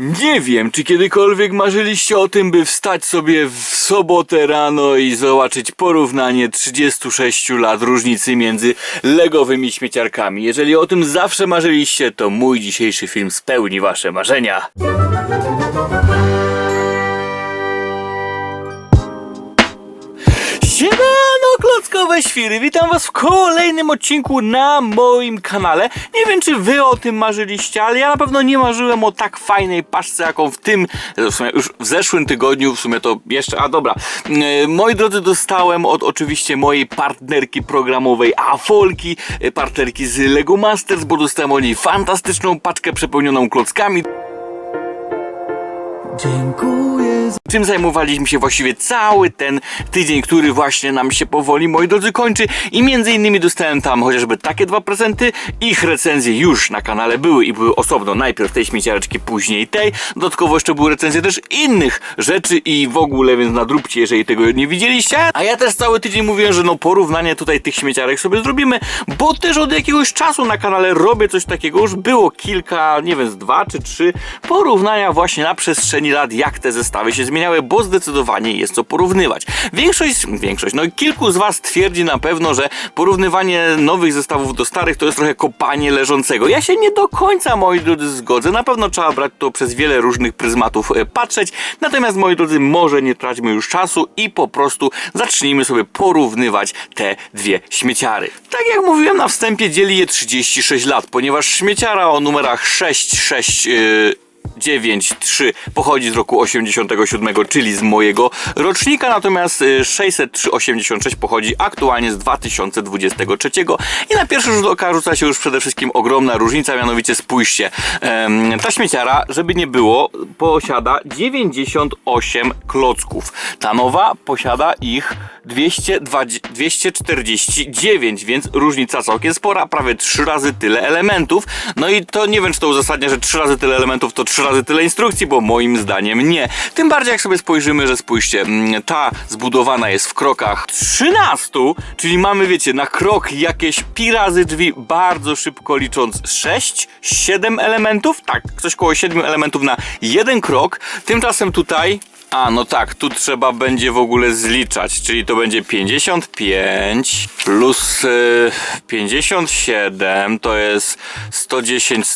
Nie wiem, czy kiedykolwiek marzyliście o tym, by wstać sobie w sobotę rano i zobaczyć porównanie 36 lat różnicy między legowymi śmieciarkami. Jeżeli o tym zawsze marzyliście, to mój dzisiejszy film spełni wasze marzenia. Siemano, klockowe świry! Witam was w kolejnym odcinku na moim kanale. Nie wiem, czy wy o tym marzyliście, ale ja na pewno nie marzyłem o tak fajnej paczce, jaką w tym, w sumie już w zeszłym tygodniu, w sumie to jeszcze, a dobra. E, Moi drodzy, dostałem od oczywiście mojej partnerki programowej Afolki, e, partnerki z Lego Masters, bo dostałem od niej fantastyczną paczkę przepełnioną klockami. Dziękuję za... Czym zajmowaliśmy się właściwie cały ten tydzień, który właśnie nam się powoli, moi drodzy, kończy. I między innymi dostałem tam chociażby takie dwa prezenty, ich recenzje już na kanale były i były osobno, najpierw tej śmieciareczki, później tej, dodatkowo jeszcze były recenzje też innych rzeczy i w ogóle, więc nadróbcie, jeżeli tego nie widzieliście, a ja też cały tydzień mówiłem, że no porównanie tutaj tych śmieciarek sobie zrobimy, bo też od jakiegoś czasu na kanale robię coś takiego, już było kilka, nie wiem, z dwa czy trzy porównania właśnie na przestrzeni lat, jak te zestawy się zmieniały, bo zdecydowanie jest co porównywać. Większość, większość, no kilku z Was twierdzi na pewno, że porównywanie nowych zestawów do starych to jest trochę kopanie leżącego. Ja się nie do końca, moi drodzy, zgodzę. Na pewno trzeba brać to przez wiele różnych pryzmatów e, patrzeć. Natomiast, moi drodzy, może nie traćmy już czasu i po prostu zacznijmy sobie porównywać te dwie śmieciary. Tak jak mówiłem na wstępie, dzieli je 36 lat, ponieważ śmieciara o numerach 6, 6, yy, 9.3 pochodzi z roku 87, czyli z mojego rocznika, natomiast y, 603.86 pochodzi aktualnie z 2023 i na pierwszy rzut oka rzuca się już przede wszystkim ogromna różnica, mianowicie spójrzcie, ta śmieciara, żeby nie było, posiada 98 klocków. Ta nowa posiada ich 220, 249, więc różnica całkiem spora, prawie 3 razy tyle elementów. No i to nie wiem, czy to uzasadnia, że 3 razy tyle elementów to 3 razy tyle instrukcji, bo moim zdaniem nie. Tym bardziej jak sobie spojrzymy, że spójrzcie, mm, ta zbudowana jest w krokach 13, czyli mamy, wiecie, na krok jakieś pi razy drzwi, bardzo szybko licząc 6, 7 elementów, tak, coś koło 7 elementów na jeden krok. Tymczasem tutaj a, no tak, tu trzeba będzie w ogóle zliczać, czyli to będzie 55 plus y, 57 to jest 110.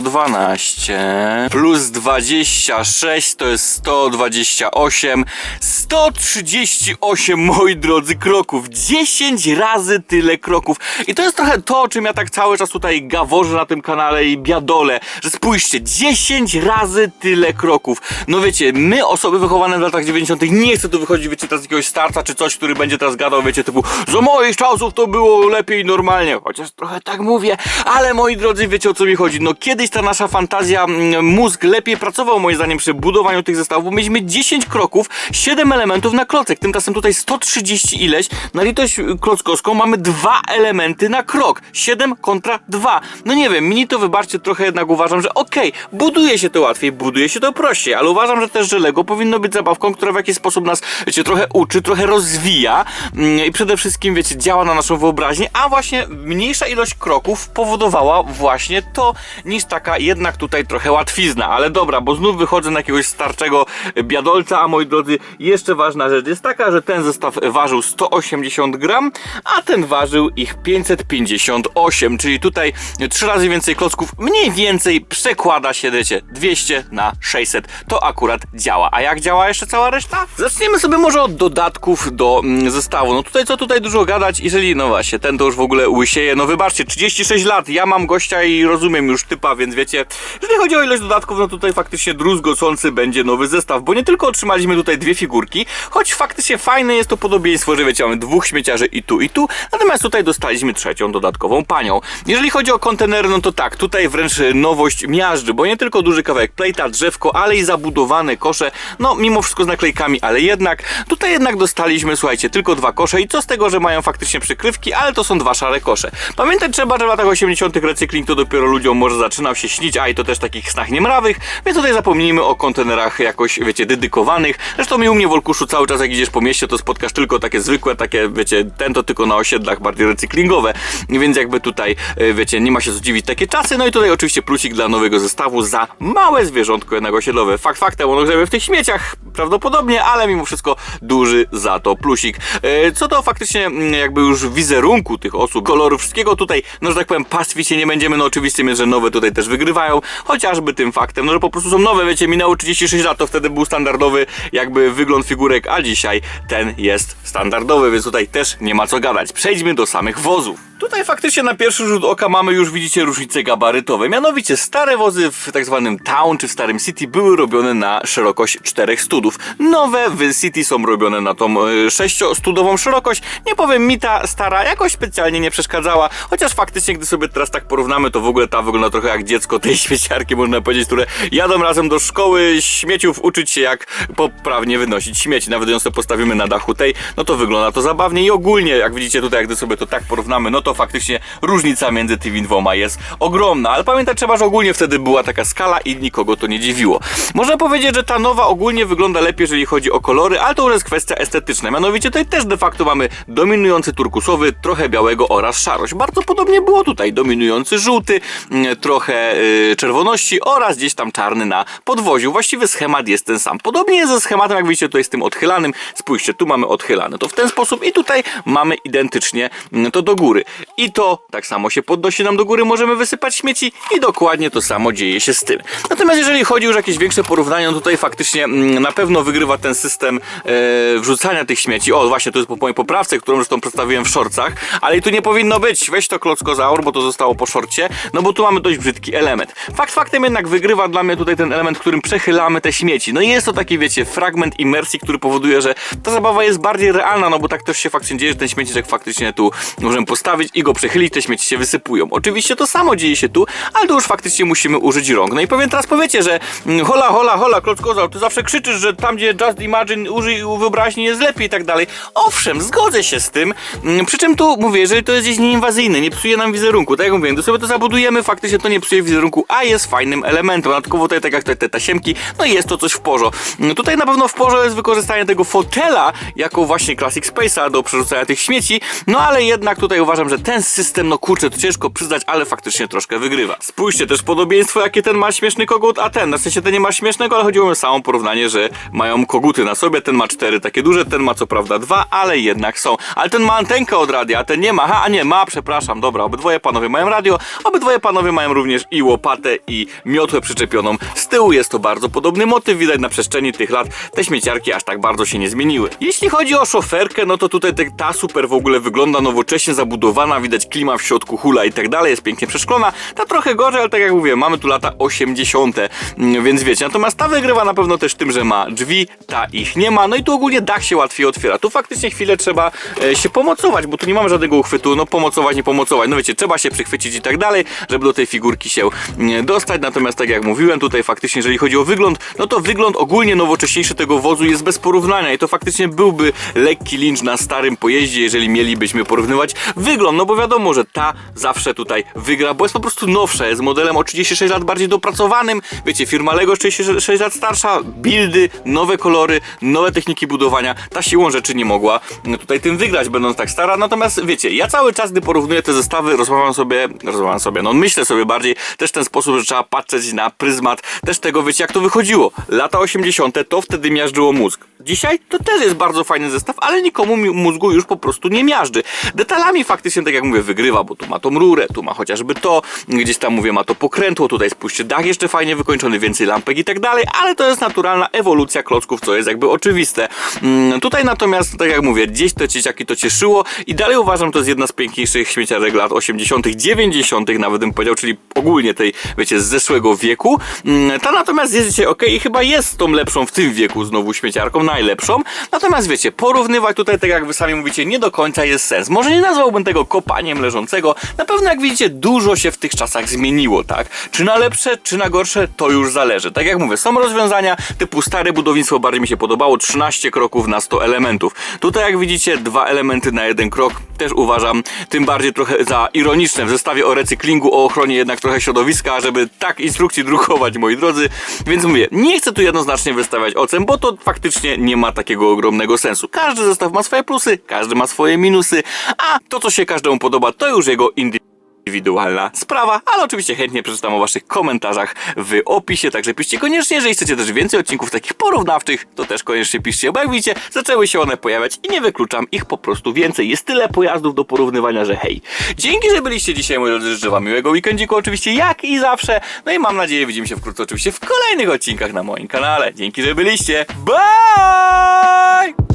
112 plus 26 to jest 128 138 moi drodzy kroków. 10 razy tyle kroków. I to jest trochę to o czym ja tak cały czas tutaj gaworzę na tym kanale i biadolę że spójrzcie 10 razy tyle kroków. No wiecie my osoby wychowane w latach 90 nie chcę tu wychodzić wiecie teraz jakiegoś starca czy coś który będzie teraz gadał wiecie typu za moich czasów to było lepiej normalnie chociaż trochę tak mówię ale moi drodzy wiecie o co mi chodzi. No kiedyś ta nasza fantazja, mm, mózg lepiej pracował moim zdaniem przy budowaniu tych zestawów, bo mieliśmy 10 kroków, 7 elementów na klocek, tymczasem tutaj 130 ileś, na litość klockowską. Mamy dwa elementy na krok, 7 kontra 2. No nie wiem, mi to wybaczcie trochę jednak uważam, że okej, buduje się to łatwiej, buduje się to prościej, ale uważam, że też, że Lego powinno być zabawką, która w jakiś sposób nas, wiecie, trochę uczy, trochę rozwija mm, i przede wszystkim, wiecie, działa na naszą wyobraźnię, a właśnie mniejsza ilość kroków powodowała właśnie to, niż taka jednak tutaj trochę łatwizna, ale dobra, bo znów wychodzę na jakiegoś starczego biadolca, a moi drodzy, jeszcze ważna rzecz jest taka, że ten zestaw ważył 180 gram, a ten ważył ich 558, czyli tutaj trzy razy więcej klocków, mniej więcej przekłada się, wiecie, 200 na 600. To akurat działa. A jak działa jeszcze cała reszta? Zaczniemy sobie może od dodatków do mm, zestawu. No tutaj co tutaj dużo gadać, jeżeli, no właśnie, ten to już w ogóle łysieje. No wybaczcie, 36 lat, ja mam gościa i rozumiem już typa, więc wiecie, jeżeli chodzi o ilość dodatków, no tutaj faktycznie druzgocący będzie nowy zestaw, bo nie tylko otrzymaliśmy tutaj dwie figurki, choć faktycznie fajne jest to podobieństwo, że wiecie, mamy dwóch śmieciarzy i tu, i tu, natomiast tutaj dostaliśmy trzecią dodatkową panią. Jeżeli chodzi o kontenery, no to tak, tutaj wręcz nowość miażdży, bo nie tylko duży kawałek plejta, drzewko, ale i zabudowane kosze, no mimo wszystko z naklejkami, ale jednak, tutaj jednak dostaliśmy, słuchajcie, tylko dwa kosze i co z tego, że mają faktycznie przykrywki, ale to są dwa szare kosze. Pamiętać trzeba, że w latach 80 recykling to dopiero ludziom może zaczynał się śnić, a i to też takich snach niemrawych, więc tutaj zapomnijmy o kontenerach jakoś, wiecie, dedykowanych. Zresztą mi u mnie w Olkuszu cały czas jak idziesz po mieście, to spotkasz tylko takie zwykłe, takie, wiecie, ten to tylko na osiedlach bardziej recyklingowe, więc jakby tutaj, e, wiecie, nie ma się co dziwić takie czasy. No i tutaj oczywiście plusik dla nowego zestawu za małe zwierzątko jednak osiedlowe. Fakt faktem, ono grzebie w tych śmieciach prawdopodobnie, ale mimo wszystko duży za to plusik. E, Co do faktycznie mm, jakby już wizerunku tych osób, koloru, wszystkiego tutaj, no że tak powiem, pastwić się nie będziemy, no oczywiście że nowe tutaj też wygrywają, chociażby tym faktem, no że po prostu są nowe, wiecie, minęło 36 lat, to wtedy był standardowy jakby wygląd figurek, a dzisiaj ten jest standardowy, więc tutaj też nie ma co gadać. Przejdźmy do samych wozów. Tutaj faktycznie na pierwszy rzut oka mamy już, widzicie, różnice gabarytowe. Mianowicie stare wozy w tak zwanym Town czy w starym City były robione na szerokość 4 studów. Nowe w City są robione na tą 6-studową szerokość. Nie powiem, mi ta stara jakoś specjalnie nie przeszkadzała, chociaż faktycznie, gdy sobie teraz tak porównamy, to w ogóle ta wygląda trochę jak dziecko tej śmieciarki, można powiedzieć, które jadą razem do szkoły śmieciów uczyć się, jak poprawnie wynosić śmieci. Nawet ją sobie postawimy na dachu tej, no to wygląda to zabawnie i ogólnie, jak widzicie tutaj, gdy sobie to tak porównamy, no to faktycznie różnica między tymi dwoma jest ogromna, ale pamiętać trzeba, że ogólnie wtedy była taka skala i nikogo to nie dziwiło. Można powiedzieć, że ta nowa ogólnie wygląda lepiej, jeżeli chodzi o kolory, ale to już jest kwestia estetyczna. Mianowicie tutaj też de facto mamy dominujący turkusowy, trochę białego oraz szarość. Bardzo podobnie było tutaj, dominujący żółty, mm, trochę yy, czerwoności oraz gdzieś tam czarny na podwoziu. Właściwie schemat jest ten sam. Podobnie jest ze schematem, jak widzicie, tutaj z tym odchylanym. Spójrzcie, tu mamy odchylane. To w ten sposób i tutaj mamy identycznie mm, to do góry. I to tak samo się podnosi nam do góry, możemy wysypać śmieci i dokładnie to samo dzieje się z tym. Natomiast jeżeli chodzi już o jakieś większe porównania, no tutaj faktycznie mm, na pewno wygrywa ten system e, wrzucania tych śmieci. O, właśnie, to jest po mojej poprawce, którą zresztą przedstawiłem w shortcach, ale i tu nie powinno być. Weź to klockozaur, bo to zostało po szorcie, no bo tu mamy dość brzydki element. Fakt faktem jednak wygrywa dla mnie tutaj ten element, którym przechylamy te śmieci. No i jest to taki, wiecie, fragment imersji, który powoduje, że ta zabawa jest bardziej realna, no bo tak też się faktycznie dzieje, że ten śmieciczek faktycznie tu możemy postawić i go przechylić, te śmieci się wysypują. Oczywiście to samo dzieje się tu, ale tu już faktycznie musimy użyć rąk. No i powiem teraz powiecie, że mm, hola, hola, hola, klockozaur, ty zawsze krzyczysz, że tam gdzie Just Imagine użyj wyobraźni jest lepiej i tak dalej. Owszem, zgodzę się z tym, mm, przy czym tu mówię, jeżeli to jest gdzieś nieinwazyjne, nie psuje nam wizerunku, tak jak mówiłem, to sobie to zabudujemy, faktycznie to nie psuje wizerunku, a jest fajnym elementem. Dodatkowo tutaj, tak jak tutaj te tasiemki, no jest to coś w porze. Mm, Tutaj na pewno w porze jest wykorzystanie tego fotela jako właśnie Classic Space'a do przerzucania tych śmieci, no ale jednak tutaj uważam, że ten system, no kurczę, to ciężko przyznać, ale faktycznie troszkę wygrywa. Spójrzcie też podobieństwo, jakie ten ma śmieszny kogut, a ten, na sensie ten nie ma śmiesznego, ale chodziło mi o samo porównanie, że mają koguty na sobie, ten ma cztery takie duże, ten ma co prawda dwa, ale jednak są. Ale ten ma antenkę od radia, a ten nie ma, ha, a nie ma, przepraszam, dobra, obydwoje panowie mają radio, obydwoje panowie mają również i łopatę i miotłę przyczepioną. Z tyłu jest to bardzo podobny motyw, widać na przestrzeni tych lat te śmieciarki aż tak bardzo się nie zmieniły. Jeśli chodzi o szoferkę, no to tutaj ta super w ogóle wygląda nowocześnie zabudowana, widać klima w środku, hula i tak dalej, jest pięknie przeszklona. Ta trochę gorzej, ale tak jak mówię, mamy tu lata 80., mm, więc wiecie. Natomiast ta wygrywa na pewno też tym, że ma drzwi, ta ich nie ma, no i tu ogólnie dach się łatwiej otwiera. Tu faktycznie chwilę trzeba e, się pomocować, bo tu nie mamy żadnego uchwytu, no pomocować, nie pomocować, no wiecie, trzeba się przychwycić i tak dalej, żeby do tej figurki się mm, dostać. Natomiast tak jak mówiłem, tutaj faktycznie, jeżeli chodzi o wygląd, no to wygląd ogólnie nowocześniejszy tego wozu jest bez porównania i to faktycznie byłby lekki lincz na starym pojeździe, jeżeli mielibyśmy porównywać wygląd, no bo wiadomo, że ta zawsze tutaj wygra, bo jest po prostu nowsza, jest modelem o 36 lat bardziej dopracowanym, wiecie, firma Lego 36 lat starsza, buildy, nowe kolory, nowe techniki budowania, ta siłą rzeczy nie mogła no, tutaj tym wygrać, będąc tak stara, natomiast wiecie, ja cały czas, gdy porównuję te zestawy, rozmawiam sobie, rozmawiam sobie, no myślę sobie bardziej też w ten sposób, że trzeba patrzeć na pryzmat też tego, wiecie, jak to wychodziło. Lata 80. to wtedy miażdżyło mózg. Dzisiaj to też jest bardzo fajny zestaw, ale nikomu mózgu już po prostu nie miażdży. Detalami faktycznie, tak jak mówię, wygrywa, bo tu ma tą rurę, tu ma chociażby to, gdzieś tam mówię, ma to pokrętło, tutaj spójrzcie, dach jeszcze fajnie wykończony, więcej lampek i tak dalej, ale to jest naturalna ewolucja klocków, co jest jakby oczywiste. Mm, tutaj natomiast, tak jak mówię, gdzieś to dzieciaki to cieszyło i dalej uważam, to jest jedna z piękniejszych śmieciarek lat 80., 90., nawet bym powiedział, czyli ogólnie tej, wiecie, z zeszłego wieku. Mm, Ta natomiast jest dzisiaj ok i chyba jest tą lepszą w tym wieku znowu śmieciarką, najlepszą. Natomiast wiecie, porównywać tutaj, tak jak wy sami mówicie, nie do końca jest sens. Może nie nazwałbym tego kopaniem leżącego. Na pewno jak widzicie dużo się w tych czasach zmieniło, tak? Czy na lepsze, czy na gorsze, to już zależy. Tak jak mówię, są rozwiązania typu stare budownictwo bardziej mi się podobało, 13 kroków na 100 elementów. Tutaj jak widzicie dwa elementy na jeden krok też uważam tym bardziej trochę za ironiczne w zestawie o recyklingu, o ochronie jednak trochę środowiska, żeby tak instrukcji drukować, moi drodzy. Więc mówię, nie chcę tu jednoznacznie wystawiać ocen, bo to faktycznie nie ma takiego ogromnego sensu. Każdy zestaw ma swoje plusy, każdy ma swoje minusy, a to co się każdemu podoba, to już jego indywidualna sprawa, ale oczywiście chętnie przeczytam o waszych komentarzach w opisie, także piszcie koniecznie, jeżeli chcecie też więcej odcinków takich porównawczych, to też koniecznie piszcie, bo jak widzicie, zaczęły się one pojawiać i nie wykluczam ich po prostu więcej. Jest tyle pojazdów do porównywania, że hej. Dzięki, że byliście dzisiaj, moi drodzy, życzę wam miłego weekendziku, oczywiście jak i zawsze, no i mam nadzieję, widzimy się wkrótce oczywiście w kolejnych odcinkach na moim kanale. Dzięki, że byliście. Bye!